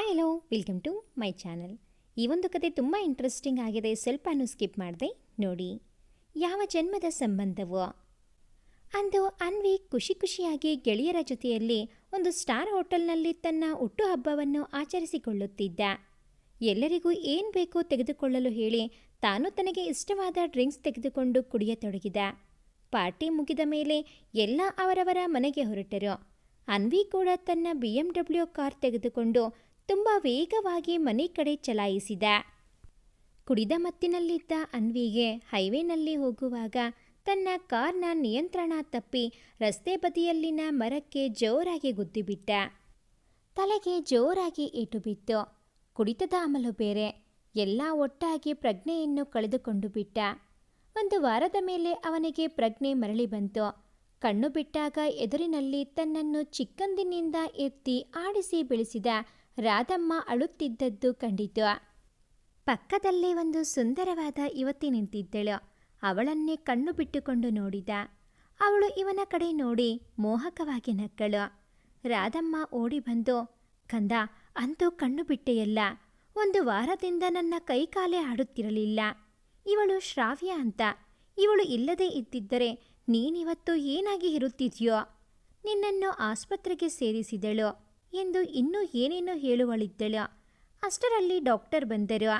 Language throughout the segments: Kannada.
Hi hello welcome to my channel ಈ ಒಂದು ಕತೆ ತುಂಬ ಇಂಟ್ರೆಸ್ಟಿಂಗ್ ಆಗಿದೆ. ಸ್ವಲ್ಪನೂ ಸ್ಕಿಪ್ ಮಾಡಿದೆ. ನೋಡಿ, ಯಾವ ಜನ್ಮದ ಸಂಬಂಧವೋ? ಅಂದು ಅನ್ವಿ ಖುಷಿ ಖುಷಿಯಾಗಿ ಗೆಳೆಯರ ಜೊತೆಯಲ್ಲಿ ಒಂದು ಸ್ಟಾರ್ ಹೋಟೆಲ್ನಲ್ಲಿ ತನ್ನ ಹುಟ್ಟುಹಬ್ಬವನ್ನು ಆಚರಿಸಿಕೊಳ್ಳುತ್ತಿದ್ದ. ಎಲ್ಲರಿಗೂ ಏನು ಬೇಕೋ ತೆಗೆದುಕೊಳ್ಳಲು ಹೇಳಿ ತಾನು ತನಗೆ ಇಷ್ಟವಾದ ಡ್ರಿಂಕ್ಸ್ ತೆಗೆದುಕೊಂಡು ಕುಡಿಯತೊಡಗಿದ. ಪಾರ್ಟಿ ಮುಗಿದ ಮೇಲೆ ಎಲ್ಲ ಅವರವರ ಮನೆಗೆ ಹೊರಟರು. ಅನ್ವಿ ಕೂಡ ತನ್ನ ಬಿ ಎಂ ಡಬ್ಲ್ಯೂ ಕಾರ್ ತೆಗೆದುಕೊಂಡು ತುಂಬ ವೇಗವಾಗಿ ಮನೆ ಕಡೆ ಚಲಾಯಿಸಿದ. ಕುಡಿದ ಮತ್ತಿನಲ್ಲಿದ್ದ ಅನ್ವಿಗೆ ಹೈವೇನಲ್ಲಿ ಹೋಗುವಾಗ ತನ್ನ ಕಾರ್ನ ನಿಯಂತ್ರಣ ತಪ್ಪಿ ರಸ್ತೆ ಬದಿಯಲ್ಲಿನ ಮರಕ್ಕೆ ಜೋರಾಗಿ ಗುದ್ದಿಬಿಟ್ಟ. ತಲೆಗೆ ಜೋರಾಗಿ ಏಟು ಬಿತ್ತು ಕುಡಿತದ ಅಮಲು ಬೇರೆ, ಎಲ್ಲ ಒಟ್ಟಾಗಿ ಪ್ರಜ್ಞೆಯನ್ನು ಕಳೆದುಕೊಂಡು ಬಿಟ್ಟ. ಒಂದು ವಾರದ ಮೇಲೆ ಅವನಿಗೆ ಪ್ರಜ್ಞೆ ಮರಳಿ ಬಂತು. ಕಣ್ಣು ಬಿಟ್ಟಾಗ ಎದುರಿನಲ್ಲಿ ತನ್ನನ್ನು ಚಿಕ್ಕಂದಿನಿಂದ ಎತ್ತಿ ಆಡಿಸಿ ಬೆಳೆಸಿದ ರಾಧಮ್ಮ ಅಳುತ್ತಿದ್ದದ್ದು ಕಂಡಿತು. ಪಕ್ಕದಲ್ಲೇ ಒಂದು ಸುಂದರವಾದ ಯುವತಿ ನಿಂತಿದ್ದಳು. ಅವಳನ್ನೇ ಕಣ್ಣು ಬಿಟ್ಟುಕೊಂಡು ನೋಡಿದ. ಅವಳು ಇವನ ಕಡೆ ನೋಡಿ ಮೋಹಕವಾಗಿ ನಕ್ಕಳು. ರಾಧಮ್ಮ ಓಡಿ ಬಂದು, ಕಂದ, ಅಂತೂ ಕಣ್ಣು ಬಿಟ್ಟೆಯಲ್ಲ. ಒಂದು ವಾರದಿಂದ ನನ್ನ ಕೈಕಾಲೆ ಆಡುತ್ತಿರಲಿಲ್ಲ. ಇವಳು ಶ್ರಾವ್ಯ ಅಂತ. ಇವಳು ಇಲ್ಲದೇ ಇದ್ದಿದ್ದರೆ ನೀನಿವತ್ತು ಏನಾಗಿ ಇರುತ್ತಿದ್ಯೋ? ನಿನ್ನನ್ನು ಆಸ್ಪತ್ರೆಗೆ ಸೇರಿಸಿದಳು. ಎಂದು ಇನ್ನೂ ಏನೇನೋ ಹೇಳುವಳಿದ್ದಳು. ಅಷ್ಟರಲ್ಲಿ ಡಾಕ್ಟರ್ ಬಂದರು.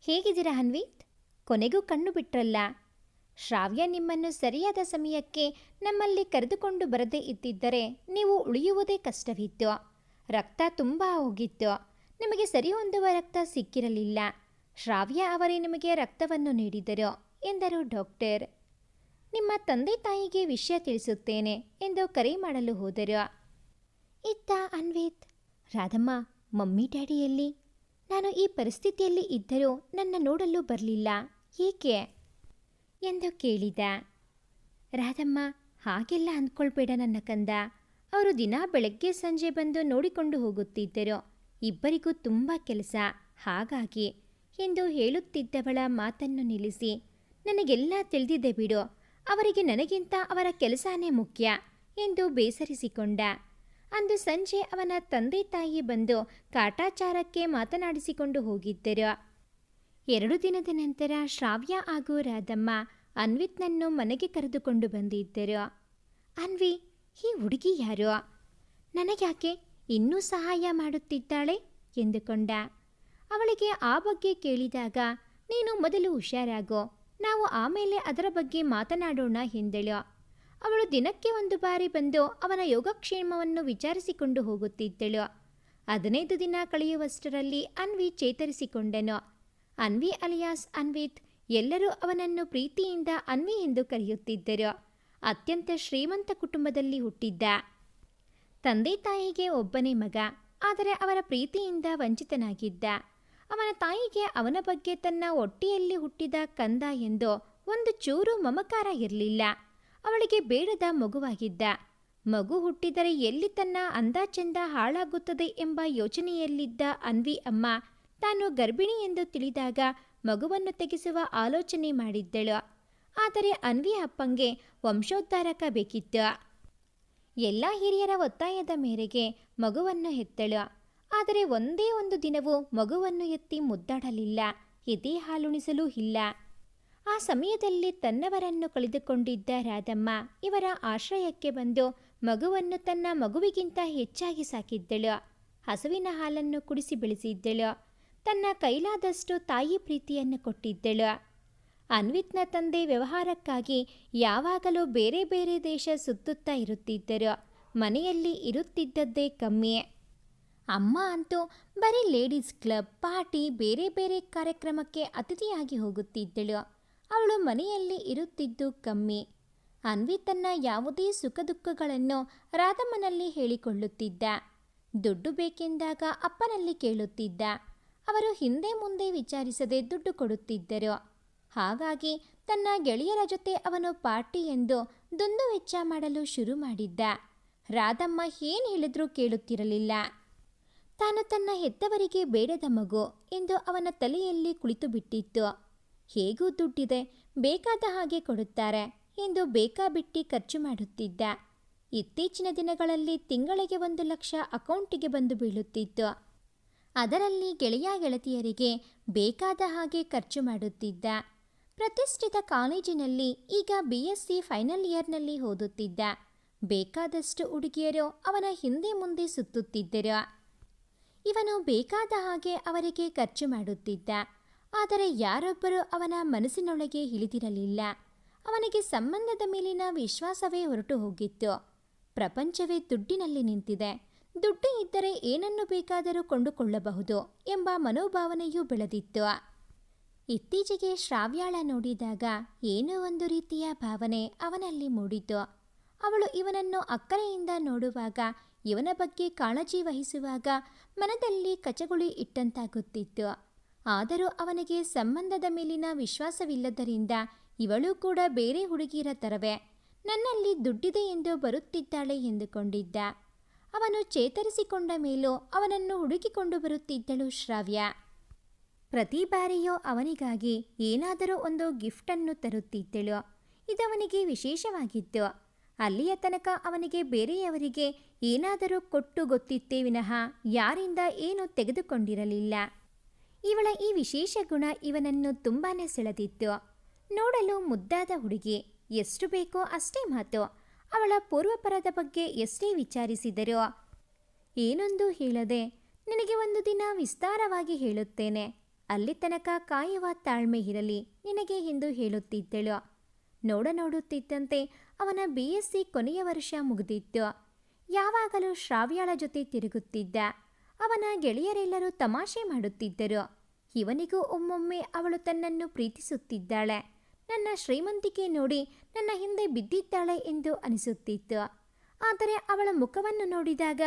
ಹೇಗಿದ್ದೀರಾ ಅನ್ವಿತ್ ಕೊನೆಗೂ ಕಣ್ಣು ಬಿಟ್ರಲ್ಲ? ಶ್ರಾವ್ಯ ನಿಮ್ಮನ್ನು ಸರಿಯಾದ ಸಮಯಕ್ಕೆ ನಮ್ಮಲ್ಲಿ ಕರೆದುಕೊಂಡು ಬರದೇ ಇದ್ದಿದ್ದರೆ ನೀವು ಉಳಿಯುವುದೇ ಕಷ್ಟವಿತ್ತು. ರಕ್ತ ತುಂಬ ಹೋಗಿತ್ತು. ನಿಮಗೆ ಸರಿ ಹೊಂದುವ ರಕ್ತ ಸಿಕ್ಕಿರಲಿಲ್ಲ. ಶ್ರಾವ್ಯ ಅವರೇ ನಿಮಗೆ ರಕ್ತವನ್ನು ನೀಡಿದರು, ಎಂದರು ಡಾಕ್ಟರ್. ನಿಮ್ಮ ತಂದೆ ತಾಯಿಗೆ ವಿಷಯ ತಿಳಿಸುತ್ತೇನೆ, ಎಂದು ಕರೆ ಮಾಡಲು ಹೋದರು. ಇತ್ತ ಅನ್ವೇತ್. ರಾಧಮ್ಮ, ಮಮ್ಮಿ ಡ್ಯಾಡಿಯಲ್ಲಿ? ನಾನು ಈ ಪರಿಸ್ಥಿತಿಯಲ್ಲಿ ಇದ್ದರೂ ನನ್ನ ನೋಡಲು ಬರಲಿಲ್ಲ. ಏಕೆ? ಎಂದು ಕೇಳಿದ. ರಾಧಮ್ಮ, ಹಾಗೆಲ್ಲ ಅಂದ್ಕೊಳ್ಬೇಡ ನನ್ನ ಕಂದ. ಅವರು ದಿನ ಬೆಳಗ್ಗೆ ಸಂಜೆ ಬಂದು ನೋಡಿಕೊಂಡು ಹೋಗುತ್ತಿದ್ದರು. ಇಬ್ಬರಿಗೂ ತುಂಬ ಕೆಲಸ. ಹಾಗಾಗಿ ಎಂದು ಹೇಳುತ್ತಿದ್ದವಳ ಮಾತನ್ನು ನಿಲ್ಲಿಸಿ, ನನಗೆಲ್ಲ ತಿಳಿದಿದೆ ಬಿಡು. ಅವರಿಗೆ ನನಗಿಂತ ಅವರ ಕೆಲಸನೇ ಮುಖ್ಯ ಎಂದು ಬೇಸರಿಸಿಕೊಂಡ. ಅಂದು ಸಂಜೆ ಅವನ ತಂದೆ ತಾಯಿ ಬಂದು ಕಾಟಾಚಾರಕ್ಕೆ ಮಾತನಾಡಿಸಿಕೊಂಡು ಹೋಗಿದ್ದರು. ಎರಡು ದಿನದ ನಂತರ ಶ್ರಾವ್ಯ ಹಾಗೂ ರಾಧಮ್ಮ ಅನ್ವಿತ್ನನ್ನು ಮನೆಗೆ ಕರೆದುಕೊಂಡು ಬಂದಿದ್ದರು. ಅನ್ವಿ, ಈ ಹುಡುಗಿ ಯಾರು? ನನಗ್ಯಾಕೆ ಇನ್ನೂ ಸಹಾಯ ಮಾಡುತ್ತಿದ್ದಾಳೆ? ಎಂದುಕೊಂಡ. ಅವಳಿಗೆ ಆ ಬಗ್ಗೆ ಕೇಳಿದಾಗ, ನೀನು ಮೊದಲು ಹುಷಾರಾಗೋ, ನಾವು ಆಮೇಲೆ ಅದರ ಬಗ್ಗೆ ಮಾತನಾಡೋಣ ಎಂದಳು. ಅವಳು ದಿನಕ್ಕೆ ಒಂದು ಬಾರಿ ಬಂದು ಅವನ ಯೋಗಕ್ಷೇಮವನ್ನು ವಿಚಾರಿಸಿಕೊಂಡು ಹೋಗುತ್ತಿದ್ದಳು. ಹದಿನೈದು ದಿನ ಕಳೆಯುವಷ್ಟರಲ್ಲಿ ಅನ್ವಿ ಚೇತರಿಸಿಕೊಂಡನು. ಅನ್ವಿ ಅಲಿಯಾಸ್ ಅನ್ವಿತ್ ಎಲ್ಲರೂ ಅವನನ್ನು ಪ್ರೀತಿಯಿಂದ ಅನ್ವಿ ಎಂದು ಕರೆಯುತ್ತಿದ್ದರು. ಅತ್ಯಂತ ಶ್ರೀಮಂತ ಕುಟುಂಬದಲ್ಲಿ ಹುಟ್ಟಿದ್ದ. ತಂದೆ ತಾಯಿಗೆ ಒಬ್ಬನೇ ಮಗ, ಆದರೆ ಅವರ ಪ್ರೀತಿಯಿಂದ ವಂಚಿತನಾಗಿದ್ದ. ಅವನ ತಾಯಿಗೆ ಅವನ ಬಗ್ಗೆ ತನ್ನ ಒಟ್ಟಿಯಲ್ಲಿ ಹುಟ್ಟಿದ ಕಂದ ಎಂದು ಒಂದು ಚೂರು ಮಮಕಾರ ಇರಲಿಲ್ಲ. ಅವಳಿಗೆ ಬೇಡದ ಮಗುವಾಗಿದ್ದ. ಮಗು ಹುಟ್ಟಿದರೆ ಎಲ್ಲಿ ತನ್ನ ಅಂದಾಚೆಂದ ಹಾಳಾಗುತ್ತದೆ ಎಂಬ ಯೋಚನೆಯಲ್ಲಿದ್ದ ಅನ್ವಿ ಅಮ್ಮ ತಾನು ಗರ್ಭಿಣಿ ಎಂದು ತಿಳಿದಾಗ ಮಗುವನ್ನು ತೆಗೆಸುವ ಆಲೋಚನೆ ಮಾಡಿದ್ದಳು. ಆದರೆ ಅನ್ವಿ ಅಪ್ಪಂಗೆ ವಂಶೋದ್ಧಾರಕ ಬೇಕಿತ್ತು. ಎಲ್ಲ ಹಿರಿಯರ ಒತ್ತಾಯದ ಮೇರೆಗೆ ಮಗುವನ್ನು ಹೆತ್ತಳು. ಆದರೆ ಒಂದೇ ಒಂದು ದಿನವೂ ಮಗುವನ್ನು ಎತ್ತಿ ಮುದ್ದಾಡಲಿಲ್ಲ. ಎದೆ ಹಾಲುಣಿಸಲೂ ಇಲ್ಲ. ಆ ಸಮಯದಲ್ಲಿ ತನ್ನವರನ್ನು ಕಳೆದುಕೊಂಡಿದ್ದ ರಾಧಮ್ಮ ಇವರ ಆಶ್ರಯಕ್ಕೆ ಬಂದು ಮಗುವನ್ನು ತನ್ನ ಮಗುವಿಗಿಂತ ಹೆಚ್ಚಾಗಿ ಸಾಕಿದ್ದಳು. ಹಸುವಿನ ಹಾಲನ್ನು ಕುಡಿಸಿ ಬೆಳೆಸಿದ್ದಳು. ತನ್ನ ಕೈಲಾದಷ್ಟು ತಾಯಿ ಪ್ರೀತಿಯನ್ನು ಕೊಟ್ಟಿದ್ದಳು. ಅನ್ವಿತ್ನ ತಂದೆ ವ್ಯವಹಾರಕ್ಕಾಗಿ ಯಾವಾಗಲೂ ಬೇರೆ ಬೇರೆ ದೇಶ ಸುತ್ತುತ್ತಾ ಇರುತ್ತಿದ್ದರು. ಮನೆಯಲ್ಲಿ ಇರುತ್ತಿದ್ದದ್ದೇ ಕಮ್ಮಿ. ಅಮ್ಮ ಅಂತೂ ಬರೀ ಲೇಡೀಸ್ ಕ್ಲಬ್, ಪಾರ್ಟಿ, ಬೇರೆ ಬೇರೆ ಕಾರ್ಯಕ್ರಮಕ್ಕೆ ಅತಿಥಿಯಾಗಿ ಹೋಗುತ್ತಿದ್ದಳು. ಅವಳು ಮನೆಯಲ್ಲಿ ಇರುತ್ತಿದ್ದು ಕಮ್ಮಿ. ಅನ್ವಿ ತನ್ನ ಯಾವುದೇ ಸುಖ ದುಃಖಗಳನ್ನು ರಾಧಮ್ಮನಲ್ಲಿ ಹೇಳಿಕೊಳ್ಳುತ್ತಿದ್ದ. ದುಡ್ಡು ಬೇಕೆಂದಾಗ ಅಪ್ಪನಲ್ಲಿ ಕೇಳುತ್ತಿದ್ದ. ಅವರು ಹಿಂದೆ ಮುಂದೆ ವಿಚಾರಿಸದೆ ದುಡ್ಡು ಕೊಡುತ್ತಿದ್ದರು. ಹಾಗಾಗಿ ತನ್ನ ಗೆಳೆಯರ ಜೊತೆ ಅವನು ಪಾರ್ಟಿ ಎಂದು ದುಂದು ವೆಚ್ಚ ಮಾಡಲು ಶುರು ಮಾಡಿದ್ದ. ರಾಧಮ್ಮ ಏನು ಹೇಳಿದ್ರೂ ಕೇಳುತ್ತಿರಲಿಲ್ಲ. ತಾನು ತನ್ನ ಹೆತ್ತವರಿಗೆ ಬೇಡದ ಮಗು ಎಂದು ಅವನ ತಲೆಯಲ್ಲಿ ಕುಳಿತು ಬಿಟ್ಟಿತ್ತು ಹೇಗೂ ದುಡ್ಡಿದೆ, ಬೇಕಾದ ಹಾಗೆ ಕೊಡುತ್ತಾರೆ ಎಂದು ಬೇಕಾಬಿಟ್ಟಿ ಖರ್ಚು ಮಾಡುತ್ತಿದ್ದ. ಇತ್ತೀಚಿನ ದಿನಗಳಲ್ಲಿ ತಿಂಗಳಿಗೆ ಒಂದು ಲಕ್ಷ ಅಕೌಂಟಿಗೆ ಬಂದು ಬೀಳುತ್ತಿತ್ತು. ಅದರಲ್ಲಿ ಗೆಳೆಯ ಗೆಳತಿಯರಿಗೆ ಬೇಕಾದ ಹಾಗೆ ಖರ್ಚು ಮಾಡುತ್ತಿದ್ದ. ಪ್ರತಿಷ್ಠಿತ ಕಾಲೇಜಿನಲ್ಲಿ ಈಗ ಬಿ ಎಸ್ ಸಿ ಫೈನಲ್ ಇಯರ್ನಲ್ಲಿ ಓದುತ್ತಿದ್ದ. ಬೇಕಾದಷ್ಟು ಹುಡುಗಿಯರು ಅವನ ಹಿಂದೆ ಮುಂದೆ ಸುತ್ತುತ್ತಿದ್ದರು. ಇವನು ಬೇಕಾದ ಹಾಗೆ ಅವರಿಗೆ ಖರ್ಚು ಮಾಡುತ್ತಿದ್ದ. ಆದರೆ ಯಾರೊಬ್ಬರೂ ಅವನ ಮನಸ್ಸಿನೊಳಗೆ ಇಳಿದಿರಲಿಲ್ಲ. ಅವನಿಗೆ ಸಂಬಂಧದ ಮೇಲಿನ ವಿಶ್ವಾಸವೇ ಹೊರಟು ಹೋಗಿತ್ತು. ಪ್ರಪಂಚವೇ ದುಡ್ಡಿನಲ್ಲಿ ನಿಂತಿದೆ. ದುಡ್ಡು ಇದ್ದರೆ ಏನನ್ನು ಬೇಕಾದರೂ ಕೊಂಡುಕೊಳ್ಳಬಹುದು ಎಂಬ ಮನೋಭಾವನೆಯೂ ಬೆಳೆದಿತ್ತು. ಇತ್ತೀಚೆಗೆ ಶ್ರಾವ್ಯಾಳ ನೋಡಿದಾಗ ಏನೋ ಒಂದು ರೀತಿಯ ಭಾವನೆ ಅವನಲ್ಲಿ ಮೂಡಿತು. ಅವಳು ಇವನನ್ನು ಅಕ್ಕರೆಯಿಂದ ನೋಡುವಾಗ, ಇವನ ಬಗ್ಗೆ ಕಾಳಜಿ ವಹಿಸುವಾಗ ಮನದಲ್ಲಿ ಕಚಗುಳಿ ಇಟ್ಟಂತಾಗುತ್ತಿತ್ತು. ಆದರೂ ಅವನಿಗೆ ಸಂಬಂಧದ ಮೇಲಿನ ವಿಶ್ವಾಸವಿಲ್ಲದರಿಂದ ಇವಳು ಕೂಡ ಬೇರೆ ಹುಡುಗಿಯರ ತರವೇ. ನನ್ನಲ್ಲಿ ದುಡ್ಡಿದೆ ಎಂದು ಬರುತ್ತಿದ್ದಾಳೆ ಎಂದುಕೊಂಡಿದ್ದ. ಅವನು ಚೇತರಿಸಿಕೊಂಡ ಮೇಲೂ ಅವನನ್ನು ಹುಡುಕಿಕೊಂಡು ಬರುತ್ತಿದ್ದಳು ಶ್ರಾವ್ಯ. ಪ್ರತಿ ಬಾರಿಯೂ ಅವನಿಗಾಗಿ ಏನಾದರೂ ಒಂದು ಗಿಫ್ಟನ್ನು ತರುತ್ತಿದ್ದಳು. ಇದವನಿಗೆ ವಿಶೇಷವಾಗಿತ್ತು. ಅಲ್ಲಿಯ ತನಕ ಅವನಿಗೆ ಬೇರೆಯವರಿಗೆ ಏನಾದರೂ ಕೊಟ್ಟು ಗೊತ್ತಿತ್ತೇ ವಿನಃ ಯಾರಿಂದ ಏನೂ ತೆಗೆದುಕೊಂಡಿರಲಿಲ್ಲ. ಇವಳ ಈ ವಿಶೇಷ ಗುಣ ಇವನನ್ನು ತುಂಬಾನೇ ಸೆಳೆದಿತ್ತು. ನೋಡಲು ಮುದ್ದಾದ ಹುಡುಗಿ, ಎಷ್ಟು ಬೇಕೋ ಅಷ್ಟೇ ಮಾತು. ಅವಳ ಪೂರ್ವಪರದ ಬಗ್ಗೆ ಎಷ್ಟೇ ವಿಚಾರಿಸಿದರು ಏನೊಂದು ಹೇಳದೆ, ನಿನಗೆ ಒಂದು ದಿನ ವಿಸ್ತಾರವಾಗಿ ಹೇಳುತ್ತೇನೆ. ಅಲ್ಲಿ ತನಕ ಕಾಯುವ ತಾಳ್ಮೆ ಇರಲಿ, ನಿನಗೆ ಎಂದು ಹೇಳುತ್ತಿದ್ದಳು. ನೋಡ ನೋಡುತ್ತಿದ್ದಂತೆ ಅವನ ಬಿ. ಎಸ್. ಸಿ. ಕೊನೆಯ ವರ್ಷ ಮುಗಿದಿತ್ತು. ಯಾವಾಗಲೂ ಶ್ರಾವ್ಯಾಳ ಜೊತೆ ತಿರುಗುತ್ತಿದ್ದ. ಅವನ ಗೆಳೆಯರೆಲ್ಲರೂ ತಮಾಷೆ ಮಾಡುತ್ತಿದ್ದರು. ಇವನಿಗೂ ಒಮ್ಮೊಮ್ಮೆ ಅವಳು ತನ್ನನ್ನು ಪ್ರೀತಿಸುತ್ತಿದ್ದಾಳೆ. ನನ್ನ ಶ್ರೀಮಂತಿಕೆ ನೋಡಿ ನನ್ನ ಹಿಂದೆ ಬಿದ್ದಿದ್ದಾಳೆ ಎಂದು ಅನಿಸುತ್ತಿತ್ತು. ಆದರೆ ಅವಳ ಮುಖವನ್ನು ನೋಡಿದಾಗ,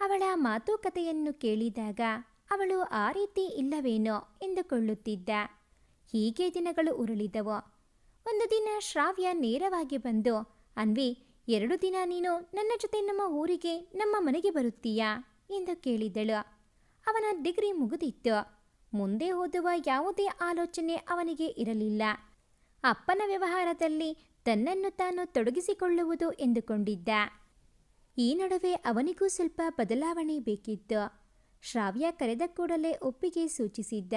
ಅವಳ ಮಾತುಕತೆಯನ್ನು ಕೇಳಿದಾಗ ಅವಳು ಆ ರೀತಿ ಇಲ್ಲವೇನೋ ಎಂದುಕೊಳ್ಳುತ್ತಿದ್ದ. ಹೀಗೆ ದಿನಗಳು ಉರುಳಿದವು. ಒಂದು ದಿನ ಶ್ರಾವ್ಯ ನೇರವಾಗಿ ಬಂದು, ಅನ್ವಿ, ಎರಡು ದಿನ ನೀನು ನನ್ನ ಜೊತೆ ನಮ್ಮ ಊರಿಗೆ, ನಮ್ಮ ಮನೆಗೆ ಬರುತ್ತೀಯಾ? ಎಂದು ಕೇಳಿದಳು. ಅವನ ಡಿಗ್ರಿ ಮುಗಿದಿತ್ತು. ಮುಂದೆ ಓದುವ ಯಾವುದೇ ಆಲೋಚನೆ ಅವನಿಗೆ ಇರಲಿಲ್ಲ. ಅಪ್ಪನ ವ್ಯವಹಾರದಲ್ಲಿ ತನ್ನನ್ನು ತಾನು ತೊಡಗಿಸಿಕೊಳ್ಳುವುದು ಎಂದುಕೊಂಡಿದ್ದ. ಈ ನಡುವೆ ಅವನಿಗೂ ಸ್ವಲ್ಪ ಬದಲಾವಣೆ ಬೇಕಿತ್ತು. ಶ್ರಾವ್ಯ ಕರೆದ ಕೂಡಲೇ ಒಪ್ಪಿಗೆ ಸೂಚಿಸಿದ್ದ.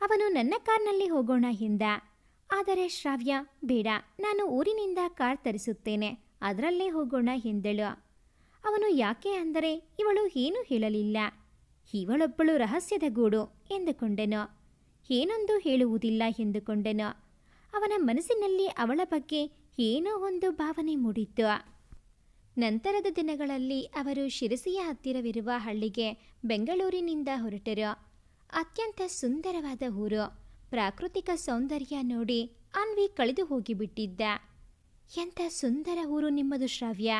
ಅವನು ನನ್ನ ಕಾರ್ನಲ್ಲಿ ಹೋಗೋಣ ಎಂದ. ಆದರೆ ಶ್ರಾವ್ಯ, ಬೇಡ, ನಾನು ಊರಿನಿಂದ ಕಾರ್ ತರಿಸುತ್ತೇನೆ, ಅದರಲ್ಲೇ ಹೋಗೋಣ ಎಂದಳು. ಅವನು ಯಾಕೆ ಅಂದರೆ ಇವಳು ಏನೂ ಹೇಳಲಿಲ್ಲ. ಇವಳೊಬ್ಬಳು ರಹಸ್ಯದ ಗೂಡು, ಎಂದುಕೊಂಡೆನು. ಏನೊಂದು ಹೇಳುವುದಿಲ್ಲ, ಎಂದುಕೊಂಡೆನು. ಅವನ ಮನಸ್ಸಿನಲ್ಲಿ ಅವಳ ಬಗ್ಗೆ ಏನೋ ಒಂದು ಭಾವನೆ ಮೂಡಿತ್ತು. ನಂತರದ ದಿನಗಳಲ್ಲಿ ಅವರು ಶಿರಸಿಯ ಹತ್ತಿರವಿರುವ ಹಳ್ಳಿಗೆ ಬೆಂಗಳೂರಿನಿಂದ ಹೊರಟರು. ಅತ್ಯಂತ ಸುಂದರವಾದ ಊರು. ಪ್ರಾಕೃತಿಕ ಸೌಂದರ್ಯ ನೋಡಿ ಅನ್ವಿ ಕಳೆದು ಹೋಗಿಬಿಟ್ಟಿದ್ದ. ಎಂಥ ಸುಂದರ ಊರು ನಿಮ್ಮದು ಶ್ರಾವ್ಯ!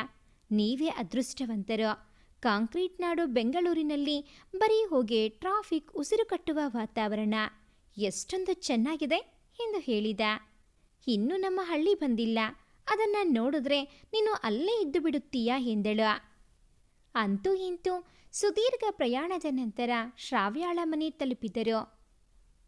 ನೀವೇ ಅದೃಷ್ಟವಂತರು. ಕಾಂಕ್ರೀಟ್ ನಾಡು ಬೆಂಗಳೂರಿನಲ್ಲಿ ಬರೀ ಹೋಗಿ ಟ್ರಾಫಿಕ್ ಉಸಿರು ಕಟ್ಟುವ ವಾತಾವರಣ. ಎಷ್ಟೊಂದು ಚೆನ್ನಾಗಿದೆ ಎಂದು ಹೇಳಿದ. ಇನ್ನೂ ನಮ್ಮ ಹಳ್ಳಿ ಬಂದಿಲ್ಲ. ಅದನ್ನು ನೋಡಿದ್ರೆ ನೀನು ಅಲ್ಲೇ ಇದ್ದು ಬಿಡುತ್ತೀಯಾ ಎಂದಳು. ಅಂತೂ ಇಂತೂ ಸುದೀರ್ಘ ಪ್ರಯಾಣದ ನಂತರ ಶ್ರಾವ್ಯಾಳ ಮನೆ ತಲುಪಿದರು.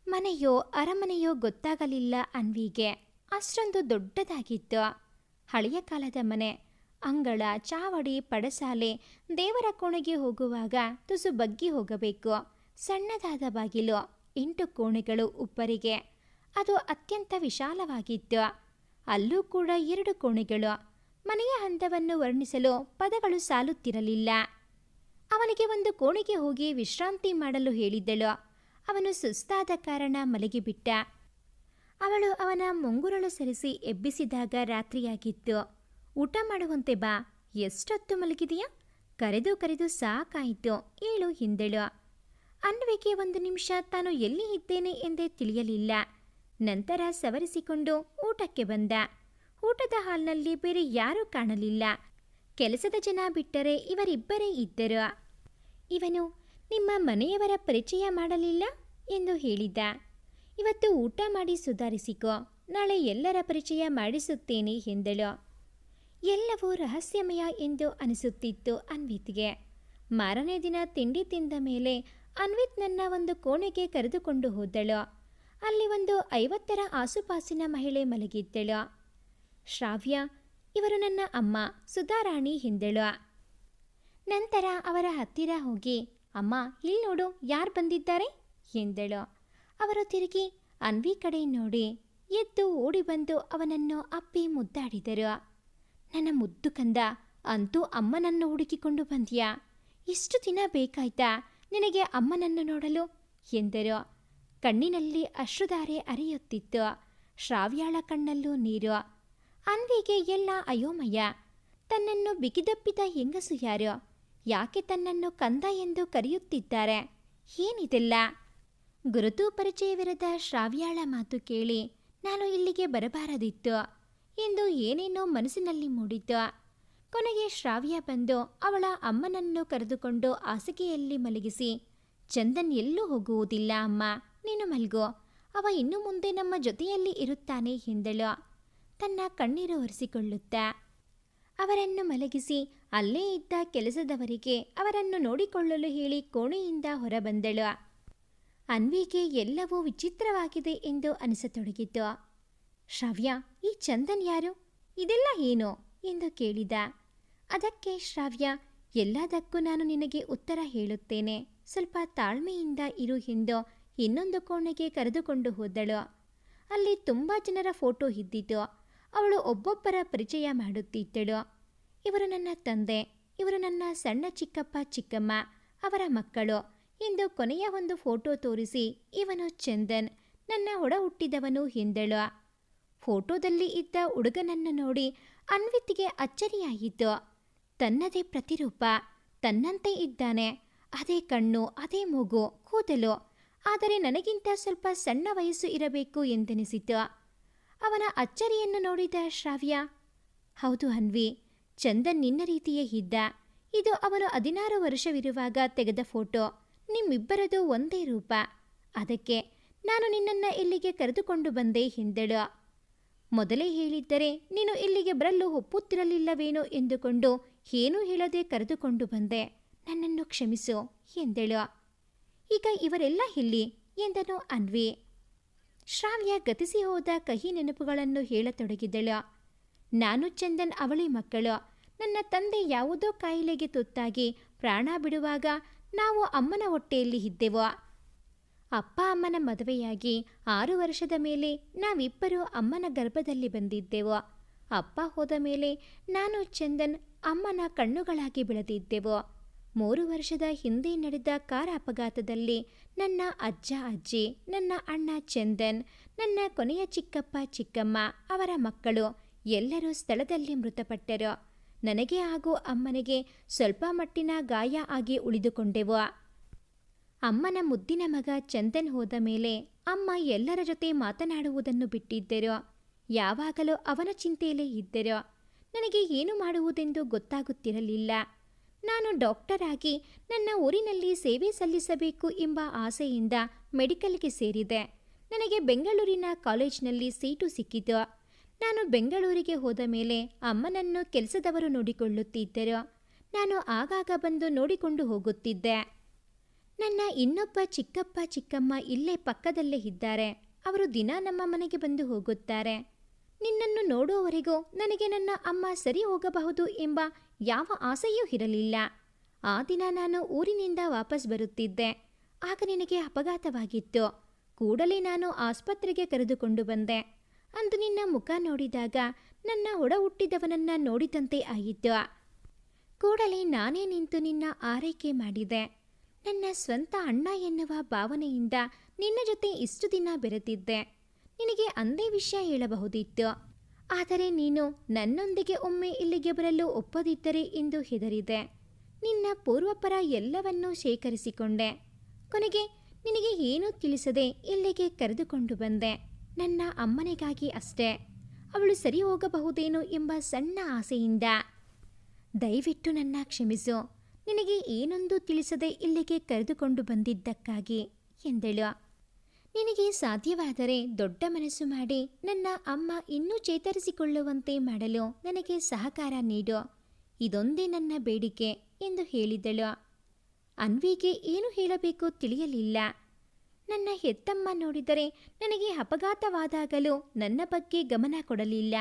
ಮನೆಯೋ ಅರಮನೆಯೋ ಗೊತ್ತಾಗಲಿಲ್ಲ ಅನ್ವಿಗೆ. ಅಷ್ಟೊಂದು ದೊಡ್ಡದಾಗಿತ್ತು. ಹಳೆಯ ಕಾಲದ ಮನೆ. ಅಂಗಳ, ಚಾವಡಿ, ಪಡಸಾಲೆ ದೇವರ ಕೋಣೆಗೆ ಹೋಗುವಾಗ ತುಸು ಬಗ್ಗಿ ಹೋಗಬೇಕು. ಸಣ್ಣದಾದ ಬಾಗಿಲು, ಎಂಟು ಕೋಣೆಗಳು ಉಪ್ಪರಿಗೆ. ಅದು ಅತ್ಯಂತ ವಿಶಾಲವಾಗಿತ್ತು. ಅಲ್ಲೂ ಕೂಡ ಎರಡು ಕೋಣೆಗಳು. ಮನೆಯ ಹಂತವನ್ನು ವರ್ಣಿಸಲು ಪದಗಳು ಸಾಲುತ್ತಿರಲಿಲ್ಲ. ಅವನಿಗೆ ಒಂದು ಕೋಣೆಗೆ ಹೋಗಿ ವಿಶ್ರಾಂತಿ ಮಾಡಲು ಹೇಳಿದ್ದಳು. ಅವನು ಸುಸ್ತಾದ ಕಾರಣ ಮಲಗಿಬಿಟ್ಟ. ಅವಳು ಅವನ ಮುಂಗುರಳು ಸರಿಸಿ ಎಬ್ಬಿಸಿದಾಗ ರಾತ್ರಿಯಾಗಿತ್ತು. ಊಟ ಮಾಡುವಂತೆ ಬಾ. ಎಷ್ಟೊತ್ತು ಮಲಗಿದೆಯಾ? ಕರೆದು ಕರೆದು ಸಾಕಾಯಿತು. ಏಳು ಹಿಂದೆಳು. ಅನ್ವಿಕೆ ಒಂದು ನಿಮಿಷ ತಾನು ಎಲ್ಲಿ ಇದ್ದೇನೆ ಎಂದೇ ತಿಳಿಯಲಿಲ್ಲ. ನಂತರ ಸವರಿಸಿಕೊಂಡು ಊಟಕ್ಕೆ ಬಂದ. ಊಟದ ಹಾಲ್ನಲ್ಲಿ ಬೇರೆ ಯಾರೂ ಕಾಣಲಿಲ್ಲ. ಕೆಲಸದ ಜನ ಬಿಟ್ಟರೆ ಇವರಿಬ್ಬರೇ ಇದ್ದರು. ಇವನು, ನಿಮ್ಮ ಮನೆಯವರ ಪರಿಚಯ ಮಾಡಲಿಲ್ಲ ಎಂದು ಹೇಳಿದ್ದ ಇವತ್ತು ಊಟ ಮಾಡಿ ಸುಧಾರಿಸಿಕೋ. ನಾಳೆ ಎಲ್ಲರ ಪರಿಚಯ ಮಾಡಿಸುತ್ತೇನೆ ಎಂದಳು. ಎಲ್ಲವೂ ರಹಸ್ಯಮಯ ಎಂದು ಅನಿಸುತ್ತಿತ್ತು ಅನ್ವಿತ್ಗೆ. ಮಾರನೇ ದಿನ ತಿಂಡಿ ತಿಂದ ಮೇಲೆ ಅನ್ವಿತ್ ನನ್ನ ಒಂದು ಕೋಣೆಗೆ ಕರೆದುಕೊಂಡು ಹೋದಳು. ಅಲ್ಲಿ ಒಂದು ಐವತ್ತರ ಆಸುಪಾಸಿನ ಮಹಿಳೆ ಮಲಗಿದ್ದಳು. ಶ್ರಾವ್ಯ, ಇವರು ನನ್ನ ಅಮ್ಮ, ಸುಧಾರಾಣಿ ಹಿಂದಳು ನಂತರ ಅವರ ಹತ್ತಿರ ಹೋಗಿ, ಅಮ್ಮ ಇಲ್ಲಿ ನೋಡು, ಯಾರು ಬಂದಿದ್ದಾರೆ? ಎಂದಳು. ಅವರು ತಿರುಗಿ ಅನ್ವಿ ಕಡೆ ನೋಡಿ ಎದ್ದು ಓಡಿ ಬಂದು ಅವನನ್ನು ಅಪ್ಪಿ ಮುದ್ದಾಡಿದರು. ನನ್ನ ಮುದ್ದು ಕಂದ, ಅಂತೂ ಅಮ್ಮನನ್ನು ಹುಡುಕಿಕೊಂಡು ಬಂದ್ಯಾ? ಇಷ್ಟು ದಿನ ಬೇಕಾಯ್ತಾ ನಿನಗೆ ಅಮ್ಮನನ್ನು ನೋಡಲು? ಎಂದರು. ಕಣ್ಣಿನಲ್ಲಿ ಅಶ್ರುಧಾರೆ ಅರಿಯುತ್ತಿತ್ತು. ಶ್ರಾವ್ಯಾಳ ಕಣ್ಣಲ್ಲೂ ನೀರು. ಅನ್ವಿಗೆ ಎಲ್ಲ ಅಯೋಮಯ. ತನ್ನನ್ನು ಬಿಗಿದಪ್ಪಿದ ಹೆಂಗಸು ಯಾರು? ಯಾಕೆ ತನ್ನನ್ನು ಕಂದ ಎಂದು ಕರೆಯುತ್ತಿದ್ದಾರೆ? ಏನಿದೆಲ್ಲ? ಗುರುತು ಪರಿಚಯವಿರದ ಶ್ರಾವ್ಯಾಳ ಮಾತು ಕೇಳಿ ನಾನು ಇಲ್ಲಿಗೆ ಬರಬಾರದಿತ್ತು. ಎಂದು ಏನೇನೋ ಮನಸ್ಸಿನಲ್ಲಿ ಮೂಡಿದ್ದ. ಕೊನೆಗೆ ಶ್ರಾವ್ಯ ಬಂದು ಅವಳ ಅಮ್ಮನನ್ನು ಕರೆದುಕೊಂಡು ಹಾಸಿಗೆಯಲ್ಲಿ ಮಲಗಿಸಿ, ಚಂದನ್ ಎಲ್ಲೂ ಹೋಗುವುದಿಲ್ಲ ಅಮ್ಮ, ನೀನು ಮಲ್ಗೋ, ಅವ ಇನ್ನು ಮುಂದೆ ನಮ್ಮ ಜೊತೆಯಲ್ಲಿ ಇರುತ್ತಾನೆ ಎಂದಳು. ತನ್ನ ಕಣ್ಣೀರು ಒರೆಸಿಕೊಳ್ಳುತ್ತ. ಅವರನ್ನು ಮಲಗಿಸಿ ಅಲ್ಲೇ ಇದ್ದ ಕೆಲಸದವರಿಗೆ ಅವರನ್ನು ನೋಡಿಕೊಳ್ಳಲು ಹೇಳಿ ಕೋಣೆಯಿಂದ ಹೊರಬಂದಳು. ಅನ್ವಿಗೆ ಎಲ್ಲವೂ ವಿಚಿತ್ರವಾಗಿದೆ ಎಂದು ಅನಿಸತೊಡಗಿತು. ಶ್ರಾವ್ಯ, ಈ ಚಂದನ್ ಯಾರು? ಇದೆಲ್ಲ ಏನು? ಎಂದು ಕೇಳಿದ. ಅದಕ್ಕೆ ಶ್ರಾವ್ಯ, ಎಲ್ಲದಕ್ಕೂ ನಾನು ನಿನಗೆ ಉತ್ತರ ಹೇಳುತ್ತೇನೆ. ಸ್ವಲ್ಪ ತಾಳ್ಮೆಯಿಂದ ಇರು ಎಂದು ಇನ್ನೊಂದು ಕೋಣೆಗೆ ಕರೆದುಕೊಂಡು ಹೋದಳು. ಅಲ್ಲಿ ತುಂಬ ಜನರ ಫೋಟೋ ಇದ್ದಿತು. ಅವಳು ಒಬ್ಬೊಬ್ಬರ ಪರಿಚಯ ಮಾಡುತ್ತಿದ್ದಳು. ಇವರು ನನ್ನ ತಂದೆ, ಇವರು ನನ್ನ ಸಣ್ಣ ಚಿಕ್ಕಪ್ಪ ಚಿಕ್ಕಮ್ಮ, ಅವರ ಮಕ್ಕಳು ಎಂದು ಕೊನೆಯ ಒಂದು ಫೋಟೋ ತೋರಿಸಿ, ಇವನು ಚಂದನ್, ನನ್ನ ಒಡ ಹುಟ್ಟಿದವನು ಎಂದಳು. ಫೋಟೋದಲ್ಲಿ ಇದ್ದ ಹುಡುಗನನ್ನು ನೋಡಿ ಅನ್ವಿತಿಗೆ ಅಚ್ಚರಿಯಾಯಿತು ತನ್ನದೇ ಪ್ರತಿರೂಪ, ತನ್ನಂತೆ ಇದ್ದಾನೆ, ಅದೇ ಕಣ್ಣು, ಅದೇ ಮೂಗು, ಕೂದಲು, ಆದರೆ ನನಗಿಂತ ಸ್ವಲ್ಪ ಸಣ್ಣ ವಯಸ್ಸು ಇರಬೇಕು ಎಂದೆನಿಸಿತು. ಅವನ ಅಚ್ಚರಿಯನ್ನು ನೋಡಿದ ಶ್ರಾವ್ಯ, ಹೌದು ಅನ್ವಿ, ಚಂದನ್ ನಿನ್ನ ರೀತಿಯೇ ಇದ್ದ. ಇದು ಅವನು ಹದಿನಾರು ವರ್ಷವಿರುವಾಗ ತೆಗೆದ ಫೋಟೋ. ನಿಮ್ಮಿಬ್ಬರದು ಒಂದೇ ರೂಪ. ಅದಕ್ಕೆ ನಾನು ನಿನ್ನನ್ನು ಇಲ್ಲಿಗೆ ಕರೆದುಕೊಂಡು ಬಂದೆ, ಎಂದಳು. ಮೊದಲೇ ಹೇಳಿದ್ದರೆ ನೀನು ಇಲ್ಲಿಗೆ ಬರಲು ಒಪ್ಪುತ್ತಿರಲಿಲ್ಲವೇನೋ ಎಂದುಕೊಂಡು ಏನೂ ಹೇಳದೆ ಕರೆದುಕೊಂಡು ಬಂದೆ. ನನ್ನನ್ನು ಕ್ಷಮಿಸು ಎಂದಳು. ಈಗ ಇವರೆಲ್ಲ ಇಲ್ಲಿ ಎಂದನು ಅನ್ವಿ. ಶ್ರಾವ್ಯ ಗತಿಸಿ ಹೋದ ಕಹಿ ನೆನಪುಗಳನ್ನು ಹೇಳತೊಡಗಿದಳು. ನಾನು ಚಂದನ್, ಅವಳಿ ಮಕ್ಕಳು. ನನ್ನ ತಂದೆ ಯಾವುದೋ ಕಾಯಿಲೆಗೆ ತುತ್ತಾಗಿ ಪ್ರಾಣ ಬಿಡುವಾಗ ನಾವು ಅಮ್ಮನ ಹೊಟ್ಟೆಯಲ್ಲಿ ಇದ್ದೆವು. ಅಪ್ಪ ಅಮ್ಮನ ಮದುವೆಯಾಗಿ ಆರು ವರ್ಷದ ಮೇಲೆ ನಾವಿಬ್ಬರು ಅಮ್ಮನ ಗರ್ಭದಲ್ಲಿ ಬಂದಿದ್ದೆವು. ಅಪ್ಪ ಹೋದ ಮೇಲೆ ನಾನು ಚಂದನ್ ಅಮ್ಮನ ಕಣ್ಣುಗಳಾಗಿ ಬೆಳೆದಿದ್ದೆವು. ಮೂರು ವರ್ಷದ ಹಿಂದೆ ನಡೆದ ಕಾರ್ ಅಪಘಾತದಲ್ಲಿ ನನ್ನ ಅಜ್ಜ ಅಜ್ಜಿ, ನನ್ನ ಅಣ್ಣ ಚಂದನ್, ನನ್ನ ಕೊನೆಯ ಚಿಕ್ಕಪ್ಪ ಚಿಕ್ಕಮ್ಮ, ಅವರ ಮಕ್ಕಳು ಎಲ್ಲರೂ ಸ್ಥಳದಲ್ಲಿ ಮೃತಪಟ್ಟರು. ನನಗೆ ಹಾಗೂ ಅಮ್ಮನಿಗೆ ಸ್ವಲ್ಪ ಮಟ್ಟಿನ ಗಾಯ ಆಗಿ ಉಳಿದುಕೊಂಡೆವು. ಅಮ್ಮನ ಮುದ್ದಿನ ಮಗ ಚಂದನ್ ಹೋದ ಮೇಲೆ ಅಮ್ಮ ಎಲ್ಲರ ಜೊತೆ ಮಾತನಾಡುವುದನ್ನು ಬಿಟ್ಟಿದ್ದರು, ಯಾವಾಗಲೂ ಅವನ ಚಿಂತೆಯಲ್ಲೇ ಇದ್ದರು, ನನಗೆ ಏನು ಮಾಡುವುದೆಂದು ಗೊತ್ತಾಗುತ್ತಿರಲಿಲ್ಲ. ನಾನು ಡಾಕ್ಟರ್ ಆಗಿ ನನ್ನ ಊರಿನಲ್ಲಿ ಸೇವೆ ಸಲ್ಲಿಸಬೇಕು ಎಂಬ ಆಸೆಯಿಂದ ಮೆಡಿಕಲ್ಗೆ ಸೇರಿದೆ. ನನಗೆ ಬೆಂಗಳೂರಿನ ಕಾಲೇಜ್ನಲ್ಲಿ ಸೀಟು ಸಿಕ್ಕಿತು. ನಾನು ಬೆಂಗಳೂರಿಗೆ ಹೋದ ಮೇಲೆ ಅಮ್ಮನನ್ನು ಕೆಲಸದವರು ನೋಡಿಕೊಳ್ಳುತ್ತಿದ್ದರು, ನಾನು ಆಗಾಗ ಬಂದು ನೋಡಿಕೊಂಡು ಹೋಗುತ್ತಿದ್ದೆ. ನನ್ನ ಇನ್ನೊಬ್ಬ ಚಿಕ್ಕಪ್ಪ, ಚಿಕ್ಕಮ್ಮ ಇಲ್ಲೇ ಪಕ್ಕದಲ್ಲೇ ಇದ್ದಾರೆ. ಅವರು ದಿನ ನಮ್ಮ ಮನೆಗೆ ಬಂದು ಹೋಗುತ್ತಾರೆ. ನಿನ್ನನ್ನು ನೋಡುವವರೆಗೂ ನನಗೆ ನನ್ನ ಅಮ್ಮ ಸರಿ ಹೋಗಬಹುದು ಎಂಬ ಯಾವ ಆಸೆಯೂ ಇರಲಿಲ್ಲ. ಆ ದಿನ ನಾನು ಊರಿನಿಂದ ವಾಪಸ್ ಬರುತ್ತಿದ್ದೆ. ಆಗ ನಿನಗೆ ಅಪಘಾತವಾಗಿತ್ತು. ಕೂಡಲೇ ನಾನು ಆಸ್ಪತ್ರೆಗೆ ಕರೆದುಕೊಂಡು ಬಂದೆ. ಅಂದು ನಿನ್ನ ಮುಖ ನೋಡಿದಾಗ ನನ್ನ ಒಡ ಹುಟ್ಟಿದವನನ್ನ ನೋಡಿದಂತೆ ಆಯಿತು ಕೂಡಲೇ ನಾನೇ ನಿಂತು ನಿನ್ನ ಆರೈಕೆ ಮಾಡಿದೆ. ನನ್ನ ಸ್ವಂತ ಅಣ್ಣ ಎನ್ನುವ ಭಾವನೆಯಿಂದ ನಿನ್ನ ಜೊತೆ ಇಷ್ಟು ದಿನ ಬೆರೆತಿದ್ದೆ. ನಿನಗೆ ಅಂದೇ ವಿಷಯ ಹೇಳಬಹುದಿತ್ತು. ಆದರೆ ನೀನು ನನ್ನೊಂದಿಗೆ ಒಮ್ಮೆ ಇಲ್ಲಿಗೆ ಬರಲು ಒಪ್ಪದಿದ್ದರೆ ಎಂದು ಹೆದರಿದೆ. ನಿನ್ನ ಪೂರ್ವಪರ ಎಲ್ಲವನ್ನೂ ಶೇಖರಿಸಿಕೊಂಡೆ. ಕೊನೆಗೆ ನಿನಗೆ ಏನೂ ತಿಳಿಸದೆ ಇಲ್ಲಿಗೆ ಕರೆದುಕೊಂಡು ಬಂದೆ. ನನ್ನ ಅಮ್ಮನಿಗಾಗಿ ಅಷ್ಟೇ. ಅವಳು ಸರಿ ಹೋಗಬಹುದೇನೋ ಎಂಬ ಸಣ್ಣ ಆಸೆಯಿಂದ. ದಯವಿಟ್ಟು ನನ್ನ ಕ್ಷಮಿಸು. ನಿನಗೆ ಏನೊಂದು ತಿಳಿಸದೆ ಇಲ್ಲಿಗೆ ಕರೆದುಕೊಂಡು ಬಂದಿದ್ದಕ್ಕಾಗಿ ಎಂದಳು. ನಿನಗೆ ಸಾಧ್ಯವಾದರೆ ದೊಡ್ಡ ಮನಸ್ಸು ಮಾಡಿ ನನ್ನ ಅಮ್ಮ ಇನ್ನೂ ಚೇತರಿಸಿಕೊಳ್ಳುವಂತೆ ಮಾಡಲು ನನಗೆ ಸಹಕಾರ ನೀಡು. ಇದೊಂದೇ ನನ್ನ ಬೇಡಿಕೆ ಎಂದು ಹೇಳಿದಳು. ಅನ್ವಿಗೆ ಏನು ಹೇಳಬೇಕು ತಿಳಿಯಲಿಲ್ಲ. ನನ್ನ ಹೆತ್ತಮ್ಮ ನೋಡಿದರೆ ನನಗೆ ಅಪಘಾತವಾದಾಗಲೂ ನನ್ನ ಬಗ್ಗೆ ಗಮನ ಕೊಡಲಿಲ್ಲ.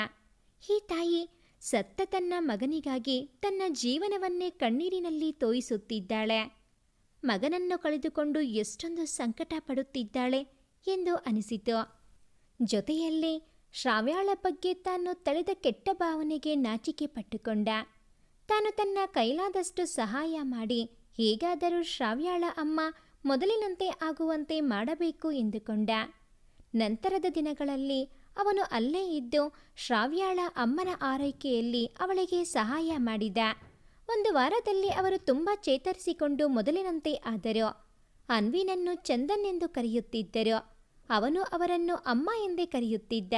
ಈ ತಾಯಿ ಸತ್ತ ತನ್ನ ಮಗನಿಗಾಗಿ ತನ್ನ ಜೀವನವನ್ನೇ ಕಣ್ಣೀರಿನಲ್ಲಿ ತೋಯಿಸುತ್ತಿದ್ದಾಳೆ. ಮಗನನ್ನು ಕಳೆದುಕೊಂಡು ಎಷ್ಟೊಂದು ಸಂಕಟ ಪಡುತ್ತಿದ್ದಾಳೆ ಎಂದು ಅನಿಸಿತು. ಜೊತೆಯಲ್ಲಿ ಶ್ರಾವ್ಯಾಳ ಬಗ್ಗೆ ತಾನು ತಳೆದ ಕೆಟ್ಟ ಭಾವನೆಗೆ ನಾಚಿಕೆ ಪಟ್ಟುಕೊಂಡ. ತಾನು ತನ್ನ ಕೈಲಾದಷ್ಟು ಸಹಾಯ ಮಾಡಿ ಹೇಗಾದರೂ ಶ್ರಾವ್ಯಾಳ ಅಮ್ಮ ಮೊದಲಿನಂತೆ ಆಗುವಂತೆ ಮಾಡಬೇಕು ಎಂದುಕೊಂಡ. ನಂತರದ ದಿನಗಳಲ್ಲಿ ಅವನು ಅಲ್ಲೇ ಇದ್ದು ಶ್ರಾವ್ಯಾಳ ಅಮ್ಮನ ಆರೈಕೆಯಲ್ಲಿ ಅವಳಿಗೆ ಸಹಾಯ ಮಾಡಿದ. ಒಂದು ವಾರದಲ್ಲಿ ಅವರು ತುಂಬ ಚೇತರಿಸಿಕೊಂಡು ಮೊದಲಿನಂತೆ ಆದರು. ಅನ್ವಿನನ್ನು ಚಂದನ್ ಎಂದು ಕರೆಯುತ್ತಿದ್ದರು. ಅವನು ಅವರನ್ನು ಅಮ್ಮ ಎಂದೇ ಕರೆಯುತ್ತಿದ್ದ.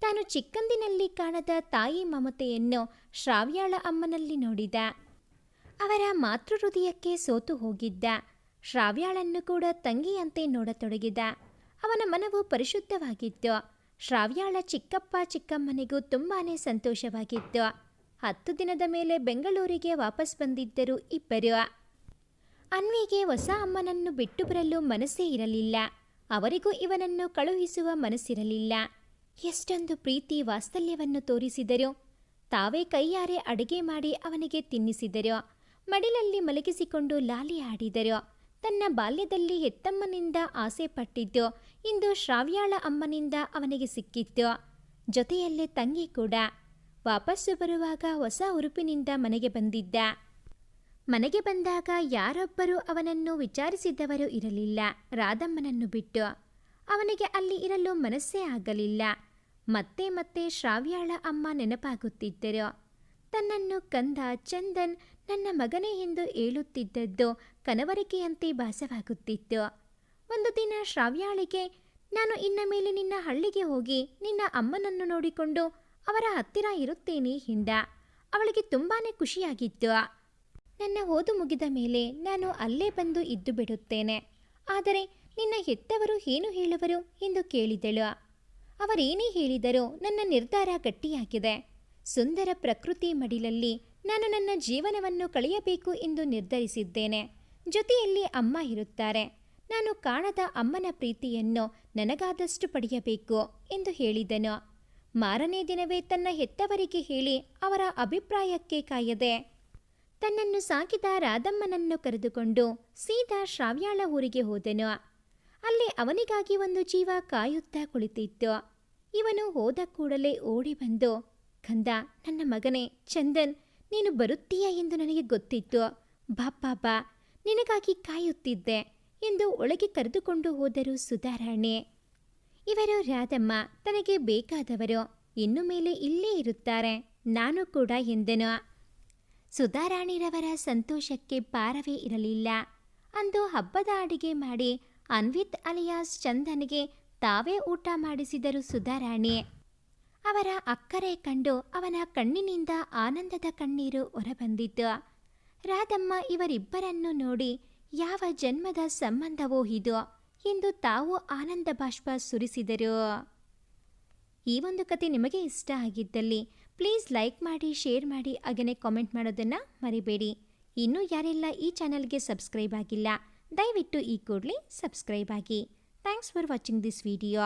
ತಾನು ಚಿಕ್ಕಂದಿನಲ್ಲಿ ಕಾಣದ ತಾಯಿ ಮಮತೆಯನ್ನು ಶ್ರಾವ್ಯಾಳ ಅಮ್ಮನಲ್ಲಿ ನೋಡಿದ. ಅವರ ಮಾತೃ ಹೃದಯಕ್ಕೆ ಸೋತು ಹೋಗಿದ್ದ. ಶ್ರಾವ್ಯಾಳನ್ನು ಕೂಡ ತಂಗಿಯಂತೆ ನೋಡತೊಡಗಿದ. ಅವನ ಮನವು ಪರಿಶುದ್ಧವಾಗಿತ್ತು. ಶ್ರಾವ್ಯಾಳ ಚಿಕ್ಕಪ್ಪ ಚಿಕ್ಕಮ್ಮನಿಗೂ ತುಂಬಾ ಸಂತೋಷವಾಗಿತ್ತು. ಹತ್ತು ದಿನದ ಮೇಲೆ ಬೆಂಗಳೂರಿಗೆ ವಾಪಸ್ ಬಂದಿದ್ದರು ಇಬ್ಬರು. ಅನ್ವಿಗೆ ಹೊಸ ಅಮ್ಮನನ್ನು ಬಿಟ್ಟು ಬರಲು ಮನಸ್ಸೇ ಇರಲಿಲ್ಲ. ಅವರಿಗೂ ಇವನನ್ನು ಕಳುಹಿಸುವ ಮನಸ್ಸಿರಲಿಲ್ಲ. ಎಷ್ಟೊಂದು ಪ್ರೀತಿ ವಾತ್ಸಲ್ಯವನ್ನು ತೋರಿಸಿದರು. ತಾವೇ ಕೈಯಾರೆ ಅಡುಗೆ ಮಾಡಿ ಅವನಿಗೆ ತಿನ್ನಿಸಿದರು. ಮಡಿಲಲ್ಲಿ ಮಲಗಿಸಿಕೊಂಡು ಲಾಲಿ ಆಡಿದರು ತನ್ನ ಬಾಲ್ಯದಲ್ಲಿ ಹೆತ್ತಮ್ಮನಿಂದ ಆಸೆ ಪಟ್ಟಿದ್ದು, ಇಂದು ಶ್ರಾವ್ಯಾಳ ಅಮ್ಮನಿಂದ ಅವನಿಗೆ ಸಿಕ್ಕಿತ್ತು ಜೊತೆಯಲ್ಲೇ ತಂಗಿ ಕೂಡ. ವಾಪಸ್ಸು ಬರುವಾಗ ಹೊಸ ಉರುಪಿನಿಂದ ಮನೆಗೆ ಬಂದಿದ್ದ. ಮನೆಗೆ ಬಂದಾಗ ಯಾರೊಬ್ಬರೂ ಅವನನ್ನು ವಿಚಾರಿಸಿದವರು ಇರಲಿಲ್ಲ. ರಾಧಮ್ಮನನ್ನು ಬಿಟ್ಟು. ಅವನಿಗೆ ಅಲ್ಲಿ ಇರಲು ಮನಸ್ಸೇ ಆಗಲಿಲ್ಲ. ಮತ್ತೆ ಮತ್ತೆ ಶ್ರಾವ್ಯಾಳ ಅಮ್ಮ ನೆನಪಾಗುತ್ತಿದ್ದರು. ತನ್ನನ್ನು ಕಂದ ಚಂದನ್ ನನ್ನ ಮಗನೇ ಎಂದು ಹೇಳುತ್ತಿದ್ದದ್ದು ಕನವರಿಕೆಯಂತೆ ಭಾಸವಾಗುತ್ತಿತ್ತು. ಒಂದು ದಿನ ಶ್ರಾವ್ಯಾಳಿಗೆ, ನಾನು ಇನ್ನ ಮೇಲೆ ನಿನ್ನ ಹಳ್ಳಿಗೆ ಹೋಗಿ ನಿನ್ನ ಅಮ್ಮನನ್ನು ನೋಡಿಕೊಂಡು ಅವರ ಹತ್ತಿರ ಇರುತ್ತೇನೆ ಹಿಂದ ಅವಳಿಗೆ ತುಂಬಾನೇ ಖುಷಿಯಾಗಿತ್ತು. ನನ್ನ ಓದು ಮುಗಿದ ಮೇಲೆ ನಾನು ಅಲ್ಲೇ ಬಂದು ಇದ್ದು ಬಿಡುತ್ತೇನೆ. ಆದರೆ ನಿನ್ನ ಹೆತ್ತವರು ಏನು ಹೇಳುವರು? ಎಂದು ಕೇಳಿದಳು. ಅವರೇನೇ ಹೇಳಿದರೂ ನನ್ನ ನಿರ್ಧಾರ ಗಟ್ಟಿಯಾಗಿದೆ. ಸುಂದರ ಪ್ರಕೃತಿ ಮಡಿಲಲ್ಲಿ ನಾನು ನನ್ನ ಜೀವನವನ್ನು ಕಳೆಯಬೇಕು ಎಂದು ನಿರ್ಧರಿಸಿದ್ದೇನೆ. ಜೊತೆಯಲ್ಲಿ ಅಮ್ಮ ಇರುತ್ತಾರೆ. ನಾನು ಕಾಣದ ಅಮ್ಮನ ಪ್ರೀತಿಯನ್ನು ನನಗಾದಷ್ಟು ಪಡೆಯಬೇಕು ಎಂದು ಹೇಳಿದನು. ಮಾರನೇ ದಿನವೇ ತನ್ನ ಹೆತ್ತವರಿಗೆ ಹೇಳಿ ಅವರ ಅಭಿಪ್ರಾಯಕ್ಕೆ ಕಾಯದೆ, ತನ್ನನ್ನು ಸಾಕಿದ ರಾಧಮ್ಮನನ್ನು ಕರೆದುಕೊಂಡು ಸೀದಾ ಶ್ರಾವ್ಯಾಳ ಊರಿಗೆ ಹೋದನು. ಅಲ್ಲಿ ಅವನಿಗಾಗಿ ಒಂದು ಜೀವ ಕಾಯುತ್ತಾ ಕುಳಿತಿತ್ತು. ಇವನು ಹೋದ ಕೂಡಲೇ ಓಡಿ ಬಂದು, ಕಂದ, ನನ್ನ ಮಗನೇ, ಚಂದನ್, ನೀನು ಬರುತ್ತೀಯ ಎಂದು ನನಗೆ ಗೊತ್ತಿತ್ತು. ಬಾಪ್ಪ ಬಾ ನಿನಗಾಗಿ ಕಾಯುತ್ತಿದ್ದೆ ಎಂದು ಒಳಗೆ ಕರೆದುಕೊಂಡು ಹೋದರು ಸುಧಾರಾಣಿ. ಇವರು, ರಾಧಮ್ಮ, ತನಗೆ ಬೇಕಾದವರು ಇನ್ನು ಮೇಲೆ ಇಲ್ಲೇ ಇರುತ್ತಾರೆ, ನಾನು ಕೂಡ ಎಂದೆನು. ಸುಧಾರಾಣಿರವರ ಸಂತೋಷಕ್ಕೆ ಪಾರವೇ ಇರಲಿಲ್ಲ. ಅಂದು ಹಬ್ಬದ ಅಡಿಗೆ ಮಾಡಿ ಅನ್ವಿತ್ ಅಲಿಯಾಸ್ ಚಂದನ್ಗೆ ತಾವೇ ಊಟ ಮಾಡಿಸಿದರು ಸುಧಾರಾಣಿ. ಅವರ ಅಕ್ಕರೆ ಕಂಡು ಅವನ ಕಣ್ಣಿನಿಂದ ಆನಂದದ ಕಣ್ಣೀರು ಹೊರಬಂದಿತು ರಾಧಮ್ಮ ಇವರಿಬ್ಬರನ್ನು ನೋಡಿ, ಯಾವ ಜನ್ಮದ ಸಂಬಂಧವೋ ಇದು ಎಂದು ತಾವು ಆನಂದ ಬಾಷ್ಪ ಸುರಿಸಿದರು. ಈ ಒಂದು ಕತೆ ನಿಮಗೆ ಇಷ್ಟ ಆಗಿದ್ದಲ್ಲಿ, ಪ್ಲೀಸ್ ಲೈಕ್ ಮಾಡಿ, ಶೇರ್ ಮಾಡಿ ಹಾಗೆಯೇ ಕಾಮೆಂಟ್ ಮಾಡೋದನ್ನು ಮರಿಬೇಡಿ. ಇನ್ನೂ ಯಾರೆಲ್ಲ ಈ ಚಾನಲ್ಗೆ ಸಬ್ಸ್ಕ್ರೈಬ್ ಆಗಿಲ್ಲ, ದಯವಿಟ್ಟು ಈ ಕೂಡಲೇ ಸಬ್ಸ್ಕ್ರೈಬ್ ಆಗಿ. Thanks for watching this video.